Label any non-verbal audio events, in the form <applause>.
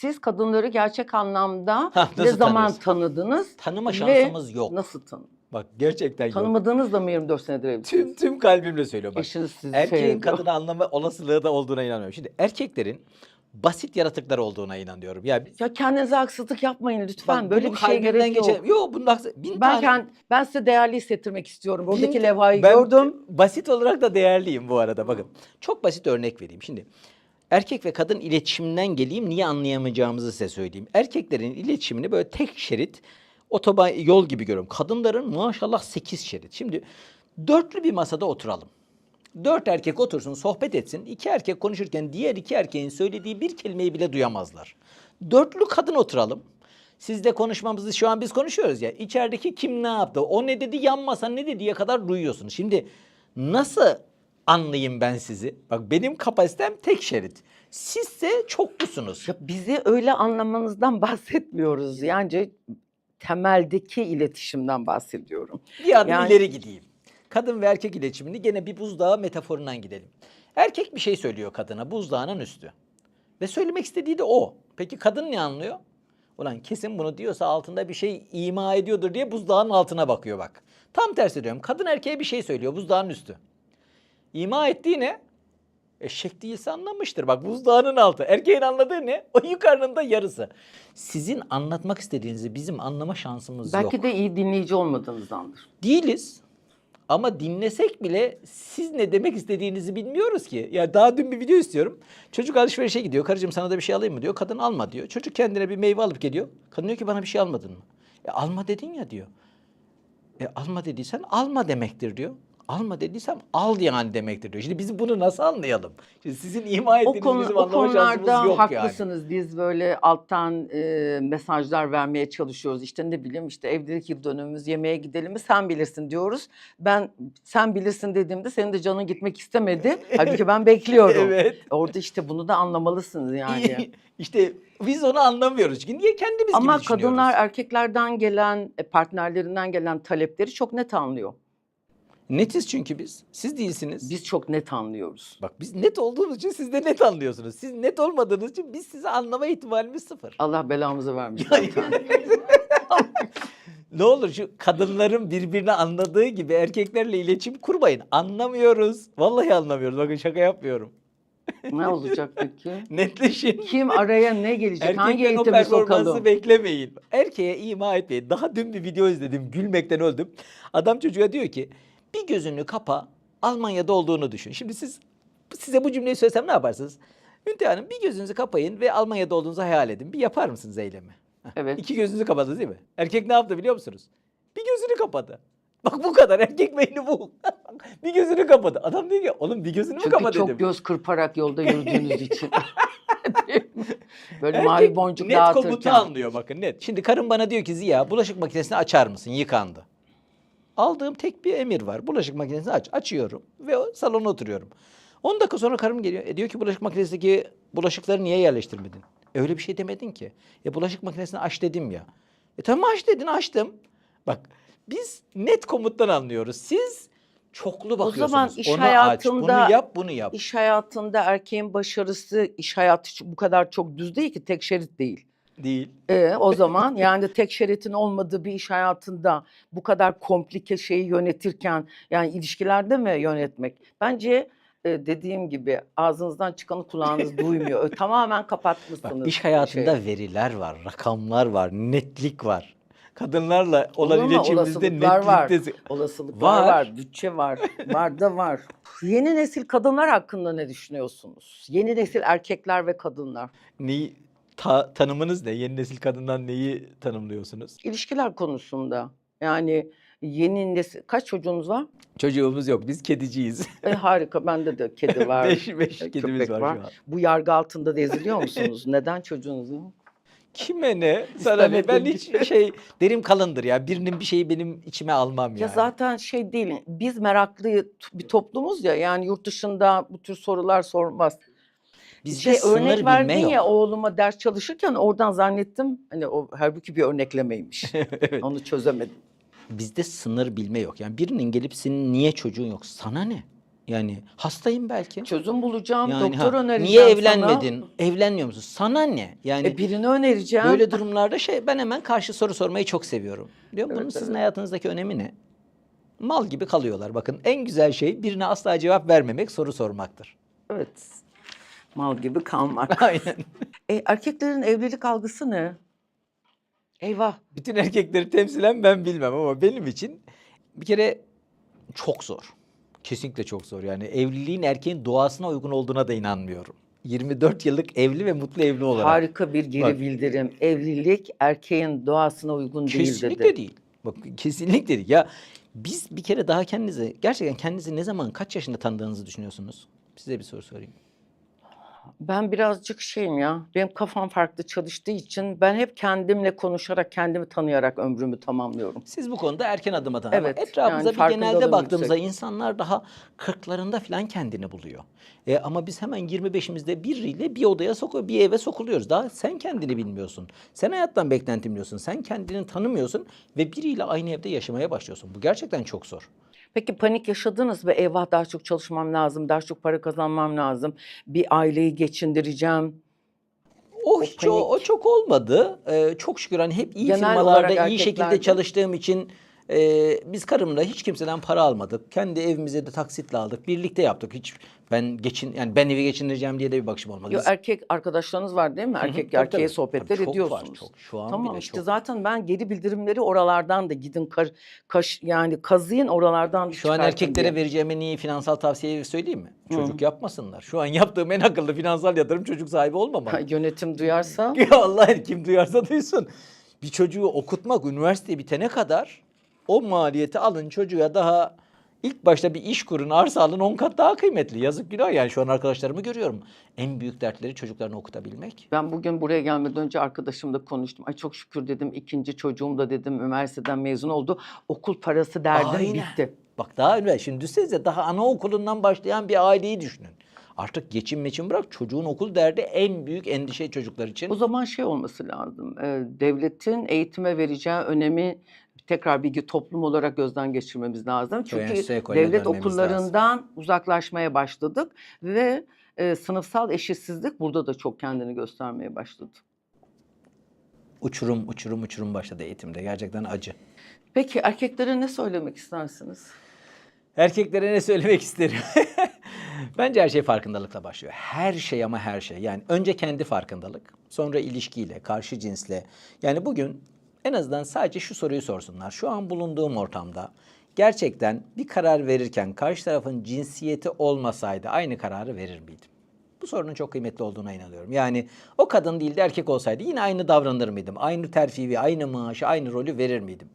siz kadınları gerçek anlamda <laughs> Ha, ne zaman tanıyorsun? tanıdınız? Tanıma ve şansımız yok. Nasıl tanı? Bak gerçekten yok. Tanımadığınız da mı 24 senedir evlisiniz? Tüm tüm kalbimle söylüyorum bak. Eşiniz sizi Erkeğin seyrediyor. kadını anlama olasılığı da olduğuna inanıyorum. Şimdi erkeklerin basit yaratıklar olduğuna inanıyorum. Ya Ya kendinize haksızlık yapmayın lütfen. bak Böyle bir kalbimden gerek yok. geçer- Yok bunun haksız. Bin Ben, tane- kend- ben size değerli hissettirmek istiyorum. Buradaki levhayı ben gördüm. Basit olarak da değerliyim bu arada bakın. Çok basit örnek vereyim. Şimdi erkek ve kadın iletişiminden geleyim. Niye anlayamayacağımızı size söyleyeyim. Erkeklerin iletişimini böyle tek şerit otoban yol gibi görüyorum. Kadınların maşallah sekiz şerit. Şimdi dörtlü bir masada oturalım. Dört erkek otursun, sohbet etsin. İki erkek konuşurken diğer iki erkeğin söylediği bir kelimeyi bile duyamazlar. Dörtlü kadın oturalım. Sizle konuşmamızı şu an biz konuşuyoruz ya. İçerideki kim ne yaptı? O ne dedi yanmasa ne dediğe kadar duyuyorsunuz. Şimdi nasıl anlayayım ben sizi? Bak benim kapasitem tek şerit. Sizse çoklusunuz. Ya bizi öyle anlamanızdan <laughs> bahsetmiyoruz. Yani temeldeki iletişimden bahsediyorum. Bir adım Yani- ileri gideyim. Kadın ve erkek iletişimini gene bir buzdağı metaforundan gidelim. Erkek bir şey söylüyor kadına buzdağının üstü. Ve söylemek istediği de o. Peki kadın ne anlıyor? Ulan kesin bunu diyorsa altında bir şey ima ediyordur diye buzdağının altına bakıyor bak. Tam tersi diyorum. Kadın erkeğe bir şey söylüyor buzdağının üstü. İma ettiği ne? Eşek değilse anlamıştır. Bak buzdağının altı. Erkeğin anladığı ne? O yukarının da yarısı. Sizin anlatmak istediğinizi bizim anlama şansımız yok. Belki de iyi dinleyici olmadığınızdandır. Değiliz. Ama dinlesek bile siz ne demek istediğinizi bilmiyoruz ki. Ya daha dün bir video istiyorum. Çocuk alışverişe gidiyor. Karıcığım sana da bir şey alayım mı diyor. Kadın alma diyor. Çocuk kendine bir meyve alıp geliyor. Kadın diyor ki bana bir şey almadın mı? E alma dedin ya diyor. E alma dediysen alma demektir diyor. Alma dediysem al yani demektir diyor. Şimdi biz bunu nasıl anlayalım? Şimdi sizin ima O, ettiğiniz konu, bizim o anlama şansımız konularda yok yani. haklısınız. Biz böyle alttan e, mesajlar vermeye çalışıyoruz. İşte ne bileyim işte evlilik yıl dönümümüz yemeğe gidelim mi sen bilirsin diyoruz. Ben sen bilirsin dediğimde senin de canın gitmek istemedi. <laughs> Halbuki ben bekliyorum. Evet. Orada işte bunu da anlamalısınız yani. işte biz onu anlamıyoruz. Çünkü niye kendimiz Ama gibi düşünüyoruz? kadınlar erkeklerden gelen, e, partnerlerinden gelen talepleri çok net anlıyor. Netiz çünkü biz. Siz değilsiniz. Biz çok net anlıyoruz. Bak biz net olduğumuz için siz de net anlıyorsunuz. Siz net olmadığınız için biz sizi anlama ihtimalimiz sıfır. Allah belamızı vermiş <laughs> ne olur şu kadınların birbirini anladığı gibi erkeklerle iletişim kurmayın. Anlamıyoruz. Vallahi anlamıyoruz. Bakın şaka yapmıyorum. ne olacak peki? <laughs> Netleşin. Kim araya ne gelecek? Hangi Erkekten o eğitimi performansı sokalım? beklemeyin. Erkeğe ima etmeyin. Daha dün bir video izledim. Gülmekten öldüm. Adam çocuğa diyor ki bir gözünü kapa Almanya'da olduğunu düşün. Şimdi siz size bu cümleyi söylesem ne yaparsınız? Ünte Hanım bir gözünüzü kapayın ve Almanya'da olduğunuzu hayal edin. Bir yapar mısınız eylemi? Evet. İki gözünüzü kapadınız değil mi? Erkek ne yaptı biliyor musunuz? Bir gözünü kapadı. Bak bu kadar erkek beyni bu. <laughs> bir gözünü kapadı. Adam diyor ki oğlum bir gözünü mü Çünkü kapa çok dedim. göz kırparak yolda yürüdüğünüz için. <laughs> Böyle Erkek mavi boncuk net komutu dağıtırken. anlıyor bakın net. Şimdi karım bana diyor ki Ziya bulaşık makinesini açar mısın? Yıkandı. Aldığım tek bir emir var. Bulaşık makinesini aç. Açıyorum ve o salona oturuyorum. 10 dakika sonra karım geliyor. E diyor ki bulaşık makinesindeki bulaşıkları niye yerleştirmedin? E öyle bir şey demedin ki. E bulaşık makinesini aç dedim ya. E tamam aç dedin açtım. Bak biz net komuttan anlıyoruz. Siz çoklu bakıyorsunuz. zaman iş Onu hayatında- aç, bunu yap, bunu yap. İş hayatında erkeğin başarısı iş hayatı bu kadar çok düz değil ki tek şerit değil. Değil. E, o zaman yani tek şeritin olmadığı bir iş hayatında bu kadar komplike şeyi yönetirken yani ilişkilerde mi yönetmek? Bence e, dediğim gibi ağzınızdan çıkanı kulağınız <laughs> duymuyor. Ö, Tamamen kapatmışsınız. Bak iş hayatında şeyi. veriler var, rakamlar var, netlik var. Kadınlarla olan Olur mu? iletişimimizde Olasılıklar var. netlikte... Olasılıklar Var. var. bütçe var, var da var. Yeni nesil kadınlar hakkında ne düşünüyorsunuz? Yeni nesil erkekler ve kadınlar. Neyi, ta- tanımınız ne? Yeni nesil kadından neyi tanımlıyorsunuz? İlişkiler konusunda yani yeni nesil... Kaç çocuğunuz var? Çocuğumuz yok, biz kediciyiz. E, harika, bende de kedi var. <laughs> beş, beş e, kedimiz köpek var, şu an. Bu yargı altında da eziliyor musunuz? Neden çocuğunuz yok? Kime ne? Sana ne? Ben hiç şey, <laughs> derim kalındır ya. Birinin bir şeyi benim içime almam yani. Ya zaten şey değil, biz meraklı bir toplumuz ya yani yurt dışında bu tür sorular sormaz. Bizde şey sınır örnek bilme verdin yok. ya oğluma ders çalışırken oradan zannettim hani o halbuki bir örneklemeymiş. <laughs> Evet. Onu çözemedim. Bizde sınır bilme yok. Yani birinin gelip senin niye çocuğun yok? Sana ne? Yani hastayım belki. Çözüm bulacağım, Yani doktor ha, önereceğim Niye sana. evlenmedin? Evlenmiyor musun? Sana ne? Yani E, birini önereceğim. böyle durumlarda şey ben hemen karşı soru sormayı çok seviyorum. Diyor bunun Evet, sizin evet. hayatınızdaki önemi ne? Mal gibi kalıyorlar. Bakın en güzel şey birine asla cevap vermemek, soru sormaktır. Evet. Mal gibi kalmak. <laughs> Aynen. E, erkeklerin evlilik algısı ne? Eyvah. Bütün erkekleri temsilen ben bilmem ama benim için bir kere çok zor. Kesinlikle çok zor. Yani evliliğin erkeğin doğasına uygun olduğuna da inanmıyorum. 24 yıllık evli ve mutlu evli olarak. Harika bir geri Bak. bildirim. Evlilik erkeğin doğasına uygun değil Kesinlikle dedi. değil. Bak kesinlikle değil. Ya biz bir kere daha kendinizi gerçekten kendinizi ne zaman kaç yaşında tanıdığınızı düşünüyorsunuz? Size bir soru sorayım. Ben birazcık şeyim ya. Benim kafam farklı çalıştığı için ben hep kendimle konuşarak, kendimi tanıyarak ömrümü tamamlıyorum. Siz bu konuda erken adım atan ama Evet, etrafımıza yani bir genelde baktığımızda yüksek. insanlar daha 40'larında falan kendini buluyor. E, ama biz hemen 25'imizde biriyle bir odaya sokuyor, bir eve sokuluyoruz. Daha sen kendini bilmiyorsun. Sen hayattan beklentin biliyorsun. Sen kendini tanımıyorsun ve biriyle aynı evde yaşamaya başlıyorsun. Bu gerçekten çok zor. Peki panik yaşadınız mı? Eyvah daha çok çalışmam lazım, daha çok para kazanmam lazım. Bir aileyi geçindireceğim. O, hiç o, o çok olmadı. Ee, çok şükür hani hep iyi Genel firmalarda iyi şekilde çalıştığım için e, biz karımla hiç kimseden para almadık. Kendi evimize de taksitle aldık. Birlikte yaptık. Hiç ben geçin yani ben evi geçindireceğim diye de bir bakışım olmadı. Yo, Biz- erkek arkadaşlarınız var değil mi? Erkek tabii, erkeğe tabii. sohbetler Tabii çok var, ediyorsunuz. çok. Şu an tamam bile işte çok. zaten ben geri bildirimleri oralardan da gidin kar, kaş, yani kazıyın oralardan da Şu an çıkartın erkeklere diye. vereceğim en iyi finansal tavsiyeyi söyleyeyim mi? Çocuk yapmasınlar. Şu an yaptığım en akıllı finansal yatırım çocuk sahibi olmamalı. Yönetim duyarsa <laughs> Ya Allah kim duyarsa duysun. Bir çocuğu okutmak üniversite bitene kadar o maliyeti alın çocuğa daha ilk başta bir iş kurun arsa alın 10 kat daha kıymetli. Yazık günah yani şu an arkadaşlarımı görüyorum. En büyük dertleri çocuklarını okutabilmek. Ben bugün buraya gelmeden önce arkadaşımla konuştum. Ay çok şükür dedim ikinci çocuğum da dedim üniversiteden mezun oldu. Okul parası derdim Aynen. bitti. Bak daha öyle şimdi düşünsenize daha anaokulundan başlayan bir aileyi düşünün. Artık geçim meçim bırak çocuğun okul derdi en büyük endişe çocuklar için. O zaman şey olması lazım. e, devletin eğitime vereceği önemi tekrar bir toplum olarak gözden geçirmemiz lazım. Çünkü devlet okullarından uzaklaşmaya başladık ve e, sınıfsal eşitsizlik burada da çok kendini göstermeye başladı. Uçurum uçurum uçurum başladı eğitimde gerçekten acı. Peki erkeklere ne söylemek istersiniz? Erkeklere ne söylemek isterim? <laughs> Bence her şey farkındalıkla başlıyor. Her şey ama her şey. Yani önce kendi farkındalık, sonra ilişkiyle, karşı cinsle. Yani bugün en azından sadece şu soruyu sorsunlar. Şu an bulunduğum ortamda gerçekten bir karar verirken karşı tarafın cinsiyeti olmasaydı aynı kararı verir miydim? Bu sorunun çok kıymetli olduğuna inanıyorum. Yani o kadın değil de erkek olsaydı yine aynı davranır mıydım? Aynı terfiyi, aynı maaşı, aynı rolü verir miydim?